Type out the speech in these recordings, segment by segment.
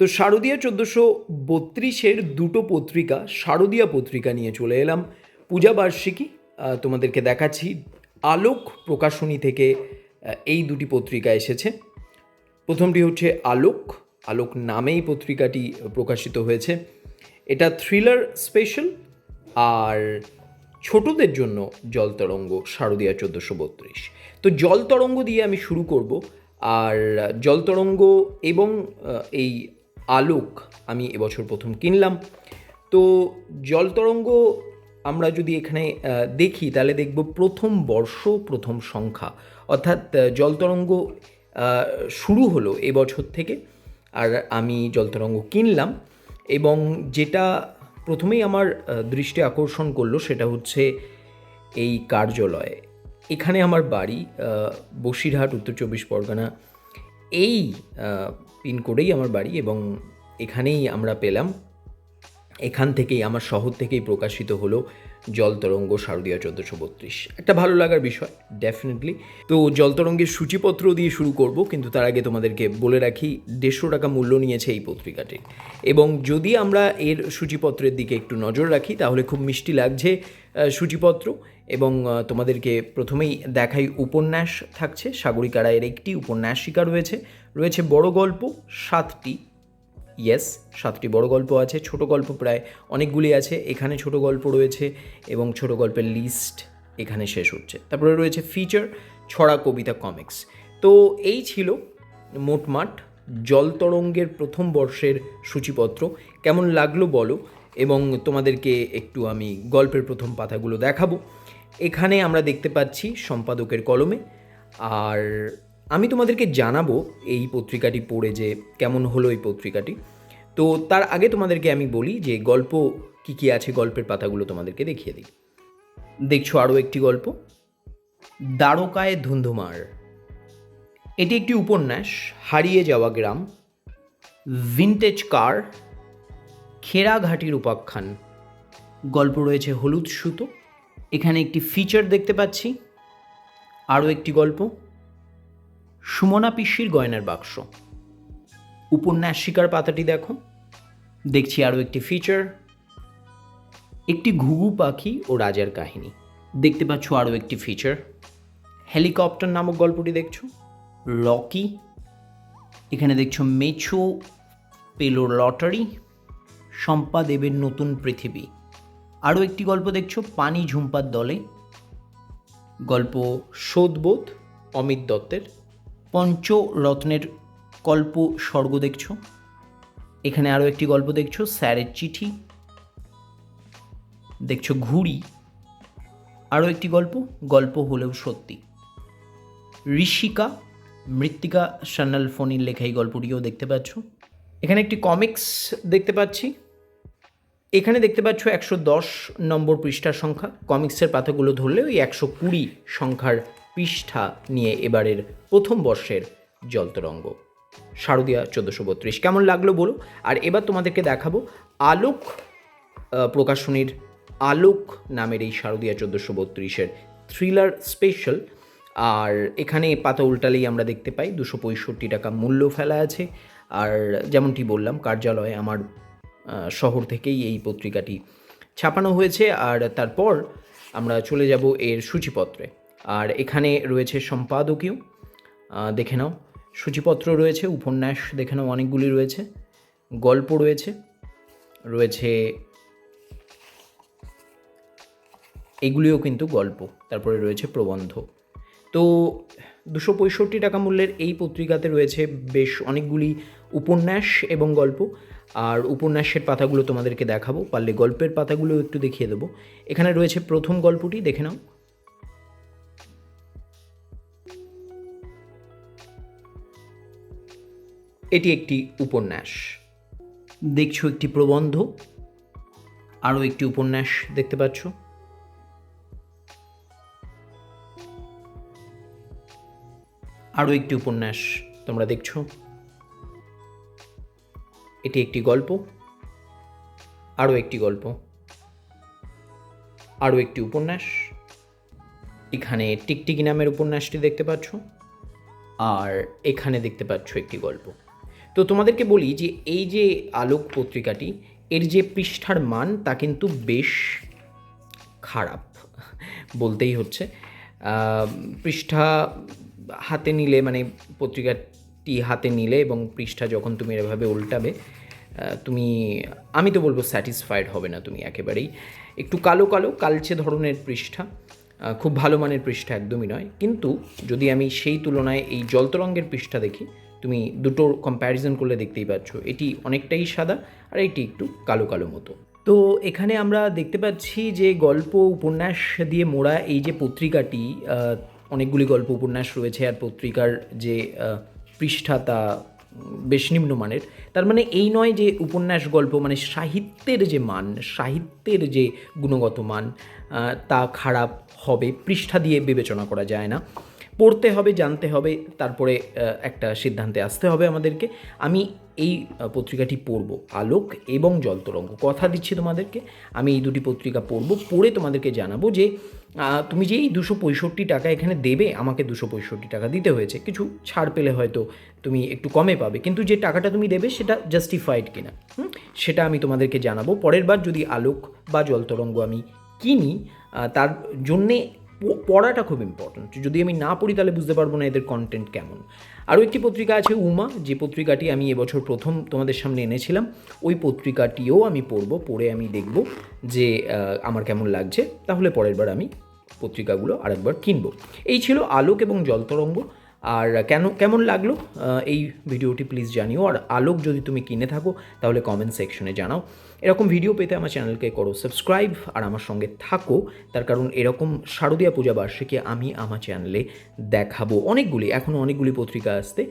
তো শারদীয়া চোদ্দোশো বত্রিশের দুটো পত্রিকা, শারদীয়া পত্রিকা নিয়ে চলে এলাম। পূজা বার্ষিকী তোমাদেরকে দেখাচ্ছি। আলোক প্রকাশনী থেকে এই দুটি পত্রিকা এসেছে। প্রথমটি হচ্ছে আলোক। আলোক নামেই পত্রিকাটি প্রকাশিত হয়েছে। এটা থ্রিলার স্পেশাল আর ছোটদের জন্য জল তরঙ্গ, শারদীয়া চোদ্দোশো বত্রিশ। তো জলতরঙ্গ দিয়ে আমি শুরু করব। আর জলতরঙ্গ এবং এই আলোক আমি এবছর প্রথম কিনলাম। তো জলতরঙ্গ আমরা যদি এখানে দেখি তাহলে দেখব প্রথম বর্ষ প্রথম সংখ্যা। অর্থাৎ আহ, জল তরঙ্গ আহ, শুরু হলো এবছর থেকে আর আমি জলতরঙ্গ কিনলাম। এবং যেটা প্রথমেই আমার দৃষ্টি আকর্ষণ করল সেটা হচ্ছে এই কার্যালয়। এখানে আমার বাড়ি বসিরহাট উত্তর চব্বিশ পরগনা এই পিনকোডেই আমার বাড়ি এবং এখানেই আমরা পেলাম। এখান থেকেই, আমার শহর থেকেই প্রকাশিত হলো জল তরঙ্গ শারদীয় চোদ্দোশো বত্রিশ। একটা ভালো লাগার বিষয় ডেফিনেটলি তো জল তরঙ্গের সূচিপত্র দিয়ে শুরু করব, কিন্তু তার আগে তোমাদেরকে বলে রাখি, দেড়শো টাকা মূল্য নিয়েছে এই পত্রিকাটি। এবং যদি আমরা এর সূচিপত্রের দিকে একটু নজর রাখি, তাহলে খুব মিষ্টি লাগছে সূচিপত্র। এবং তোমাদেরকে প্রথমেই দেখাই উপন্যাস থাকছে। সাগরিকা রায়ের একটি উপন্যাসিকা রয়েছে। রয়েছে বড় গল্প, সাতটি। ইয়েস সাতটি বড় গল্প আছে, ছোট গল্প প্রায় অনেকগুলি আছে। এখানে ছোট গল্প রয়েছে এবং ছোট গল্পের লিস্ট এখানে শেষ হচ্ছে। তারপরে রয়েছে ফিচার ছড়া কবিতা কমিক্স তো এই ছিল মোটমাট জল তরঙ্গের প্রথম বর্ষের সূচিপত্র। কেমন লাগল বলো? এবং তোমাদেরকে একটু আমি গল্পের প্রথম পাতাগুলো দেখাবো। এখানে আমরা দেখতে পাচ্ছি সম্পাদকের কলমে। আর আমি তোমাদেরকে জানাব এই পত্রিকাটি পড়ে যে কেমন হলো এই পত্রিকাটি। তো তার আগে তোমাদেরকে আমি বলি যে গল্প কি কি আছে গল্পের পাতাগুলো তোমাদেরকে দেখিয়ে দিই। দেখছ আরও একটি গল্প? দ্বারকায় ধুন্ধুমার। এটি একটি উপন্যাস, হারিয়ে যাওয়া গ্রাম। ভিনটেজ কার খেরাঘাটির উপাখ্যান। গল্প রয়েছে হলুদ সুতো। এখানে একটি ফিচার দেখতে পাচ্ছি। আরও একটি গল্প। সুমনা পিসির গয়নার বাক্স। উপন্যাসিকার পাতাটি দেখো। দেখছি আরও একটি ফিচার একটি ঘুঘু পাখি ও রাজার কাহিনী। দেখতে পাচ্ছ আরও একটি ফিচার হেলিকপ্টার নামক গল্পটি দেখছ। রকি, এখানে দেখছ মেছো, পেল লটারি, শম্পা দেবের নতুন পৃথিবী। আরও একটি গল্প দেখছ, পানি ঝুম্পার দলে। গল্প শোধবোধ অমিত দত্তের। পঞ্চরত্নের কল্প স্বর্গ দেখছ। এখানে আরও একটি গল্প দেখছ, স্যারের চিঠি। দেখছ ঘুড়ি। আরও একটি গল্প গল্প হলেও সত্যি। ঋষিকা, মৃত্তিকা সান্যাল ফোনির লেখা এই গল্পটিও দেখতে পাচ্ছ। এখানে একটি কমিক্স দেখতে পাচ্ছি। এখানে দেখতে পাচ্ছ একশো দশ নম্বর পৃষ্ঠার সংখ্যা। কমিক্সের পাতাগুলো ধরলে ওই একশো কুড়ি সংখ্যার পৃষ্ঠা নিয়ে এবারের প্রথম বর্ষের জলতরঙ্গ। শারদীয়া চোদ্দোশো বত্রিশ, কেমন লাগল বলো? আর এবার তোমাদেরকে দেখাবো আলোক প্রকাশনীর আলোক নামের এই শারদীয়া চোদ্দোশো বত্রিশের থ্রিলার স্পেশাল আর এখানে পাতা উল্টালেই আমরা দেখতে পাই, দুশো পঁয়ষট্টি টাকা মূল্য ফেলা আছে। আর যেমনটি বললাম, কার্যালয়ে আমার শহর থেকেই এই পত্রিকাটি ছাপানো হয়েছে। আর তারপর আমরা চলে যাব এর সূচিপত্রে। আর এখানে রয়েছে সম্পাদকীয় দেখে নাও, সূচিপত্র রয়েছে, উপন্যাস দেখে নাও, অনেকগুলি রয়েছে, গল্প রয়েছে রয়েছে এগুলিও কিন্তু গল্প, তারপরে রয়েছে প্রবন্ধ। তো দুশো পঁয়ষট্টি টাকা মূল্যের এই পত্রিকাতে রয়েছে বেশ অনেকগুলি উপন্যাস এবং গল্প, আর উপন্যাসের পাতাগুলো তোমাদেরকে দেখাবো, পারলে গল্পের পাতাগুলো একটু দেখিয়ে দেবো। এখানে রয়েছে প্রথম গল্পটি, দেখে নাও এটি একটি উপন্যাস। দেখছ একটি প্রবন্ধ? আরও একটি উপন্যাস দেখতে পাচ্ছ? আরও একটি উপন্যাস তোমরা দেখছ। এটি একটি গল্প। আরও একটি গল্প। আরও একটি উপন্যাস। এখানে টিকটিকি নামের উপন্যাসটি দেখতে পাচ্ছ, আর এখানে দেখতে পাচ্ছ একটি গল্প। তো তোমাদেরকে বলি যে এই যে আলোক পত্রিকাটি, এর যে পৃষ্ঠার মান তা কিন্তু বেশ খারাপ, বলতেই হচ্ছে। পৃষ্ঠা হাতে নিলে মানে পত্রিকাটি হাতে নিলে এবং পৃষ্ঠা যখন তুমি এভাবে উল্টাবে তুমি, আমি তো বলব স্যাটিসফাইড হবে না তুমি একেবারেই। একটু কালো কালো, কালচে ধরনের পৃষ্ঠা। খুব ভালো মানের পৃষ্ঠা একদমই নয়। কিন্তু যদি আমি সেই তুলনায় এই জলতরঙ্গের পৃষ্ঠা দেখি, তুমি দুটোর কম্প্যারিজন করলে দেখতেই পাচ্ছ। এটি অনেকটাই সাদা আর এটি একটু কালো কালো মতো। তো এখানে আমরা দেখতে পাচ্ছি যে গল্প উপন্যাস দিয়ে মোড়া এই যে পত্রিকাটি অনেকগুলি গল্প উপন্যাস রয়েছে আর পত্রিকার যে পৃষ্ঠা তা বেশ নিম্নমানের তার মানে এই নয় যে উপন্যাস গল্প মানে সাহিত্যের যে মান, সাহিত্যের যে গুণগত মান তা খারাপ হবে, পৃষ্ঠা দিয়ে বিবেচনা করা যায় না। পড়তে হবে, জানতে হবে, তারপরে একটা সিদ্ধান্তে আসতে হবে আমাদেরকে। আমি এই পত্রিকাটি পড়ব, আলোক এবং জলতরঙ্গ। কথা দিচ্ছি তোমাদেরকে, আমি এই দুটি পত্রিকা পড়ব, পড়ে তোমাদেরকে জানাব যে তুমি যে এই দুশো পঁয়ষট্টি টাকা এখানে দেবে, আমাকে দুশো পঁয়ষট্টি টাকা দিতে হয়েছে। কিছু ছাড় পেলে হয়তো তুমি একটু কমে পাবে, কিন্তু যে টাকাটা তুমি দেবে সেটা জাস্টিফাইড কিনা? সেটা আমি তোমাদেরকে জানাব। পরের বার যদি আলোক বা জলতরঙ্গ আমি কিনি তার জন্যে পড়াটা খুব ইম্পর্ট্যান্ট যদি আমি না পড়ি, তাহলে বুঝতে পারব না এদের কন্টেন্ট কেমন। আরও একটি পত্রিকা আছে উমা, যে পত্রিকাটি আমি এবছর প্রথম তোমাদের সামনে এনেছিলাম, ওই পত্রিকাটিও আমি পড়ব, পড়ে আমি দেখব যে আমার কেমন লাগছে। তাহলে পরের বার আমি পত্রিকাগুলো আরেকবার কিনব। এই ছিল আলোক এবং জলতরঙ্গ আর কেন, কেমন লাগল এই ভিডিওটি প্লিজ জানিও। আর আলোক যদি তুমি কিনে থাকো, তাহলে কমেন্ট সেকশনে জানাও। এরকম ভিডিও পেতে আমার চ্যানেলকে করো সাবস্ক্রাইব আর আমার সঙ্গে থাকো। তার কারণ এরকম শারদীয়া পূজা বার্ষিকী আমি আমার চ্যানেলে দেখাবো। অনেকগুলি এখনও অনেকগুলি পত্রিকা আসতে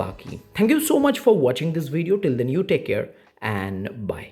বাকি। Thank you so much for watching this video till then you take care and bye